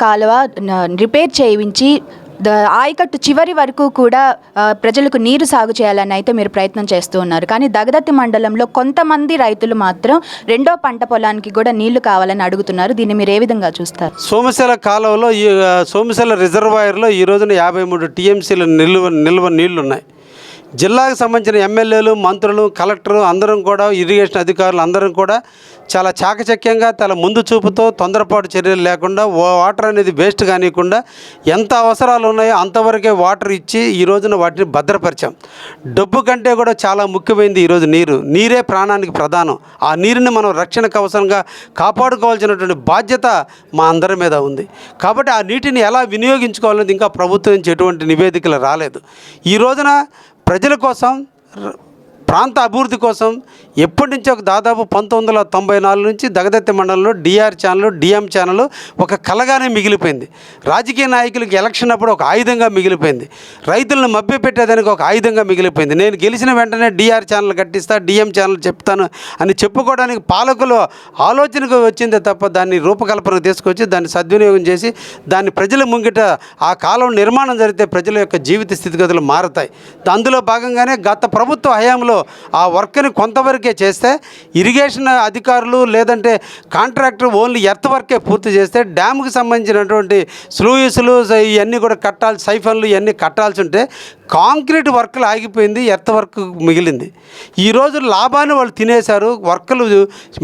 కాలువ రిపేర్ చేయించి ఆయకట్టు చివరి వరకు కూడా ప్రజలకు నీరు సాగు చేయాలని అయితే మీరు ప్రయత్నం చేస్తూ ఉన్నారు. కానీ దగదత్తి మండలంలో కొంతమంది రైతులు మాత్రం రెండో పంట పొలానికి కూడా నీళ్ళు కావాలని అడుగుతున్నారు. దీన్ని మీరు ఏ విధంగా చూస్తారు? సోమశల కాలువలో ఈ రిజర్వాయర్లో ఈ రోజున యాభై మూడు టీఎంసీల నిల్వ నిల్వ నీళ్ళు ఉన్నాయి జిల్లాకు సంబంధించిన ఎమ్మెల్యేలు మంత్రులు కలెక్టరు అందరం కూడా ఇరిగేషన్ అధికారులు అందరం కూడా చాలా చాకచక్యంగా చాలా ముందు చూపుతో తొందరపాటు చర్యలు లేకుండా వాటర్ అనేది వేస్ట్ కానియకుండా ఎంత అవసరాలు ఉన్నాయో అంతవరకే వాటర్ ఇచ్చి ఈ రోజున వాటిని భద్రపరిచాం. డబ్బు కంటే కూడా చాలా ముఖ్యమైనది ఈరోజు నీరు. నీరే ప్రాణానికి ప్రధానం. ఆ నీరుని మనం రక్షణ కవచంగా కాపాడుకోవాల్సినటువంటి బాధ్యత మా అందరి మీద ఉంది. కాబట్టి ఆ నీటిని ఎలా వినియోగించుకోవాలనేది ఇంకా ప్రభుత్వం నుంచి ఎటువంటి నివేదికలు రాలేదు. ఈ రోజున ప్రజల కోసం ర- ప్రాంత అభివృద్ధి కోసం ఎప్పటి నుంచో ఒక దాదాపు పంతొమ్మిది వందల తొంభై నాలుగు నుంచి దగదత్తి మండలంలో డిఆర్ ఛానల్ డిఎం ఛానల్ ఒక కలగానే మిగిలిపోయింది. రాజకీయ నాయకులకి ఎలక్షన్ అప్పుడు ఒక ఆయుధంగా మిగిలిపోయింది. రైతులను మభ్యపెట్టేదానికి ఒక ఆయుధంగా మిగిలిపోయింది. నేను గెలిచిన వెంటనే డిఆర్ ఛానల్ కట్టిస్తా డిఎం ఛానల్ చెప్తాను అని చెప్పుకోవడానికి పాలకులు ఆలోచనకు వచ్చిందే తప్ప దాన్ని రూపకల్పన తీసుకొచ్చి దాన్ని సద్వినియోగం చేసి దాన్ని ప్రజల ముంగిట ఆ కాలం నిర్మాణం జరిగితే ప్రజల యొక్క జీవిత స్థితిగతులు మారతాయి. అందులో భాగంగానే గత ప్రభుత్వ హయాంలో ఆ వర్క్ని కొంతవరకే చేస్తే ఇరిగేషన్ అధికారులు లేదంటే కాంట్రాక్టర్ ఓన్లీ ఎర్త్ వర్కే పూర్తి చేస్తే డ్యామ్కి సంబంధించినటువంటి స్లూయిస్లు ఇవన్నీ కూడా కట్టాల్సి సైఫన్లు ఇవన్నీ కట్టాల్సి ఉంటే కాంక్రీట్ వర్క్లు ఆగిపోయింది ఎర్త్ వర్క్ మిగిలింది. ఈరోజు లాభాన్ని వాళ్ళు తినేశారు వర్కులు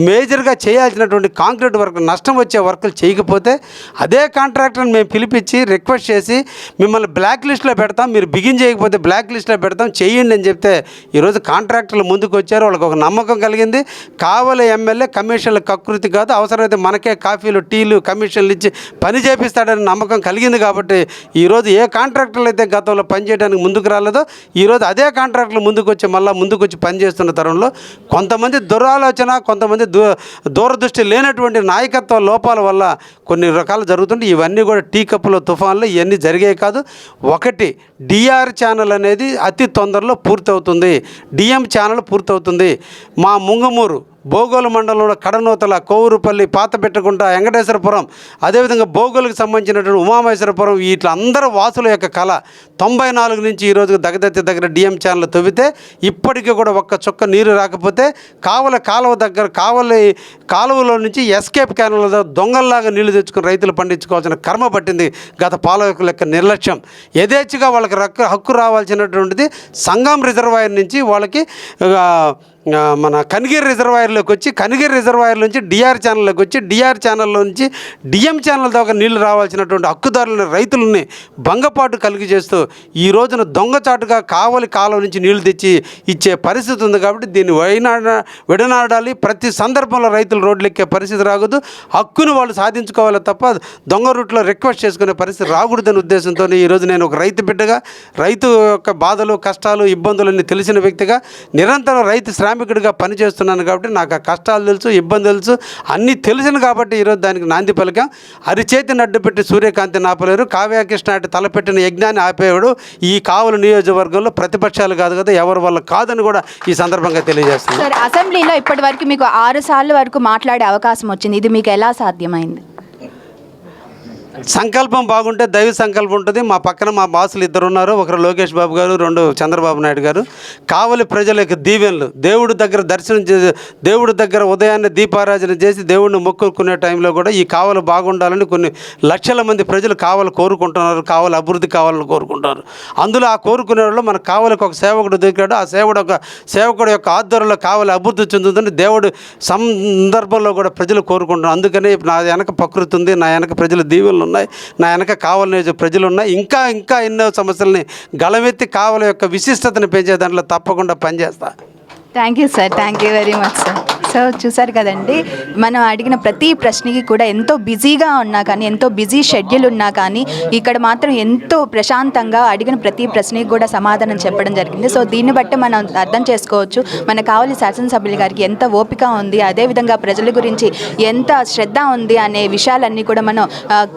మేజర్గా చేయాల్సినటువంటి కాంక్రీట్ వర్క్ నష్టం వచ్చే వర్కులు చేయకపోతే అదే కాంట్రాక్టర్ని మేము పిలిపించి రిక్వెస్ట్ చేసి మిమ్మల్ని బ్లాక్ లిస్ట్లో పెడతాం మీరు బిగిన్ చేయకపోతే బ్లాక్ లిస్ట్లో పెడతాం చేయండి అని చెప్తే ఈరోజు కాంట్రాక్టర్లు ముందుకు వచ్చారు వాళ్ళకి ఒక నమ్మకం కలిగింది. కావలి ఎమ్మెల్యే కమిషన్ల కకృతి కాదు అవసరమైతే మనకే కాఫీలు టీలు కమిషన్లు ఇచ్చి పని చేపిస్తాడని నమ్మకం కలిగింది కాబట్టి ఈరోజు ఏ కాంట్రాక్టర్లు అయితే గతంలో పనిచేయడానికి ముందుకు రాలేదో ఈరోజు అదే కాంట్రాక్టర్లు ముందుకు వచ్చి మళ్ళీ ముందుకు వచ్చి పనిచేస్తున్న తరంలో కొంతమంది దురాలోచన కొంతమంది దూ దూరదృష్టి లేనటువంటి నాయకత్వ లోపాల వల్ల కొన్ని రకాలు జరుగుతుంటే ఇవన్నీ కూడా టీ కప్పుల తుఫాన్లు ఇవన్నీ జరిగాయి కాదు. ఒకటి డిఆర్ ఛానల్ అనేది అతి తొందరలో పూర్తవుతుంది. ఛానల్ పూర్తవుతుంది. మా ముంగమూరు బోగోలు మండలంలో కడనూతల కోవూరుపల్లి పాతపెట్టకుంట వెంకటేశ్వరపురం అదేవిధంగా బోగోలుకు సంబంధించినటువంటి ఉమామేశ్వరపురం వీటి అందరూ వాసుల యొక్క కళ తొంభై నాలుగు నుంచి ఈరోజు దగ్గదత్తి దగ్గర డిఎం ఛానల్ తవ్వితే ఇప్పటికీ కూడా ఒక్క చుక్క నీరు రాకపోతే కావల కాలువ దగ్గర కావలి కాలువలో నుంచి ఎస్కేప్ క్యానల్ దొంగల్లాగా నీళ్ళు తెచ్చుకుని రైతులు పండించుకోవాల్సిన కర్మ పట్టింది గత పాలకుల యొక్క నిర్లక్ష్యం. యథేచ్ఛగా వాళ్ళకి హక్కు రావాల్సినటువంటిది సంఘం రిజర్వాయర్ నుంచి వాళ్ళకి మన కనిగిరి రిజర్వాయర్లోకి వచ్చి కనిగిరి రిజర్వాయర్ నుంచి డిఆర్ ఛానల్లోకి వచ్చి డిఆర్ ఛానల్లో నుంచి డిఎం ఛానల్ దాకా నీళ్ళు రావాల్సినటువంటి హక్కుదారులని రైతులని భంగపాటు కలిగి చేస్తూ ఈ రోజున దొంగచాటుగా కావలి కాలం నుంచి నీళ్ళు తెచ్చి ఇచ్చే పరిస్థితి ఉంది కాబట్టి దీన్ని వైనాడ విడనాడాలి. ప్రతి సందర్భంలో రైతులు రోడ్లు ఎక్కే పరిస్థితి రాకూడదు. హక్కును వాళ్ళు సాధించుకోవాలి తప్ప దొంగ రూట్లో రిక్వెస్ట్ చేసుకునే పరిస్థితి రాకూడదనే ఉద్దేశంతో ఈరోజు నేను ఒక రైతు బిడ్డగా రైతు యొక్క బాధలు కష్టాలు ఇబ్బందులన్నీ తెలిసిన వ్యక్తిగా నిరంతరం రైతు శ్రామికుడిగా పనిచేస్తున్నాను కాబట్టి నాకు ఆ కష్టాలు తెలుసు ఇబ్బందులు తెలుసు అన్నీ తెలిసిన కాబట్టి ఈరోజు దానికి నాంది పలికాం. అరిచేతిని అడ్డుపెట్టి సూర్యకాంతి నాపలేరు కావ్యకృష్ణ అటు తలపెట్టిన యజ్ఞాన్ని ఆపేవాడు ఈ కావలి నియోజకవర్గంలో ప్రతిపక్షాలు కాదు కదా ఎవరి వల్ల కాదని కూడా ఈ సందర్భంగా తెలియజేస్తున్నారు అసెంబ్లీలో ఇప్పటి వరకు మీకు ఆరు సార్లు వరకు మాట్లాడే అవకాశం వచ్చింది. ఇది మీకు ఎలా సాధ్యమైంది? సంకల్పం బాగుంటే దైవ సంకల్పం ఉంటుంది. మా పక్కన మా బాసులు ఇద్దరు ఉన్నారు. ఒకరు లోకేష్ బాబు గారు రెండు చంద్రబాబు నాయుడు గారు. కావలి ప్రజల యొక్క దీవెనలు. దేవుడి దగ్గర దర్శనం చేసి దేవుడి దగ్గర ఉదయాన్నే దీపారాధన చేసి దేవుడిని మొక్కుకునే టైంలో కూడా ఈ కావలు బాగుండాలని కొన్ని లక్షల మంది ప్రజలు కావలి కోరుకుంటున్నారు. కావలు అభివృద్ధి కావాలని కోరుకుంటున్నారు. అందులో ఆ కోరుకునే వాళ్ళు మన కావలికి ఒక సేవకుడు దొరికాడు. ఆ సేవకుడు ఒక సేవకుడు యొక్క ఆధ్వర్యంలో కావలి అభివృద్ధి చెందుతుందని దేవుడు సందర్భంలో కూడా ప్రజలు కోరుకుంటున్నారు. అందుకనే నా వెనక ప్రకృతి ఉంది. నా వెనక ప్రజల దీవెనలు ఉన్నాయి. నా వెనక కావాలనే ప్రజలు ఉన్నాయి ఇంకా ఇంకా ఎన్నో సమస్యల్ని గళమెత్తి కావలి యొక్క విశిష్టతను పెంచే దాంట్లో తప్పకుండా పనిచేస్తాను thank you sir thank you very much sir so చూసారు కదండి మనం అడిగిన ప్రతి ప్రశ్నకి కూడా ఎంతో బిజీగా ఉన్నా కానీ ఎంతో బిజీ షెడ్యూల్ ఉన్నా కానీ ఇక్కడ మాత్రం ఎంతో ప్రశాంతంగా అడిగిన ప్రతి ప్రశ్నకి కూడా సమాధానం చెప్పడం జరిగింది. సో దీన్ని బట్టి మనం అర్థం చేసుకోవచ్చు మన కావలి శాసనసభ్యులు గారికి ఎంత ఓపిక ఉంది అదేవిధంగా ప్రజల గురించి ఎంత శ్రద్ధ ఉంది అనే విషయాలన్నీ కూడా మనం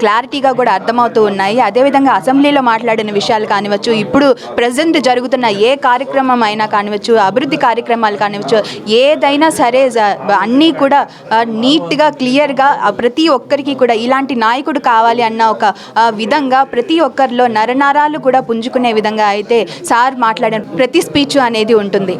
క్లారిటీగా కూడా అర్థమవుతూ ఉన్నాయి. అదేవిధంగా అసెంబ్లీలో మాట్లాడిన విషయాలు కానివచ్చు ఇప్పుడు ప్రజెంట్ జరుగుతున్న ఏ కార్యక్రమం అయినా కానివచ్చు అభివృద్ధి కార్యక్రమాలు కానివచ్చు ఏదైనా సరే అన్నీ కూడా నీట్గా క్లియర్గా ప్రతి ఒక్కరికి కూడా ఇలాంటి నాయకుడు కావాలి అన్న ఒక విధంగా ప్రతి ఒక్కరిలో నరనరాలు కూడా పుంజుకునే విధంగా అయితే సార్ మాట్లాడిన ప్రతి స్పీచ్ అనేది ఉంటుంది.